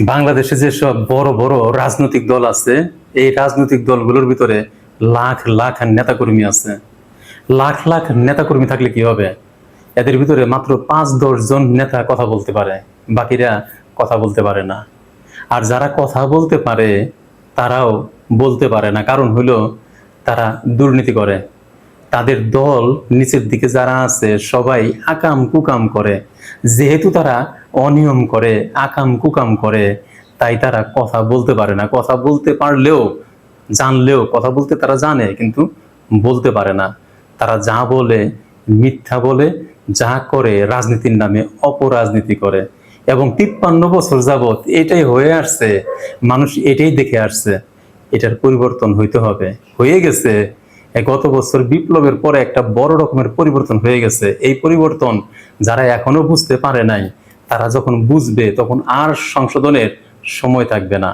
বাংলাদেশে যেসব বড় বড় রাজনৈতিক দল আছে, এই রাজনৈতিক দলগুলোর ভিতরে লাখ লাখ নেতাকর্মী আছে। লাখ লাখ নেতাকর্মী থাকলে কি হবে? এদের ভিতরে মাত্র পাঁচ দশ জন নেতা কথা বলতে পারে, বাকিরা কথা বলতে পারে না। আর যারা কথা বলতে পারে, তারাও বলতে পারে না। কারণ হলো তারা দুর্নীতি করে। তাদের দল নিচের দিকে যারা আছে, সবাই আকাম কুকাম করে। যেহেতু তারা অনিয়ম করে, আকাম কুকাম করে, তাই তারা কথা বলতে পারে না। কথা বলতে পারলেও, জানলেও, কথা বলতে তারা জানে, কিন্তু বলতে পারে না। তারা যা বলে, মিথ্যা বলে, যা করে রাজনীতির নামে অপরাজনীতি করে। এবং তিপ্পান্ন বছর যাবৎ এটাই হয়ে আসছে, মানুষ এটাই দেখে আসছে, এটার পরিবর্তন হইতে হবে। হয়ে গেছে গত বছর বিপ্লবের পরে একটা বড় রকমের পরিবর্তন হয়ে গেছে। এই পরিবর্তন যারা এখনও বুঝতে পারে নাই, তারা যখন বুঝবে, তখন আর সংশোধনের সময় থাকবে না।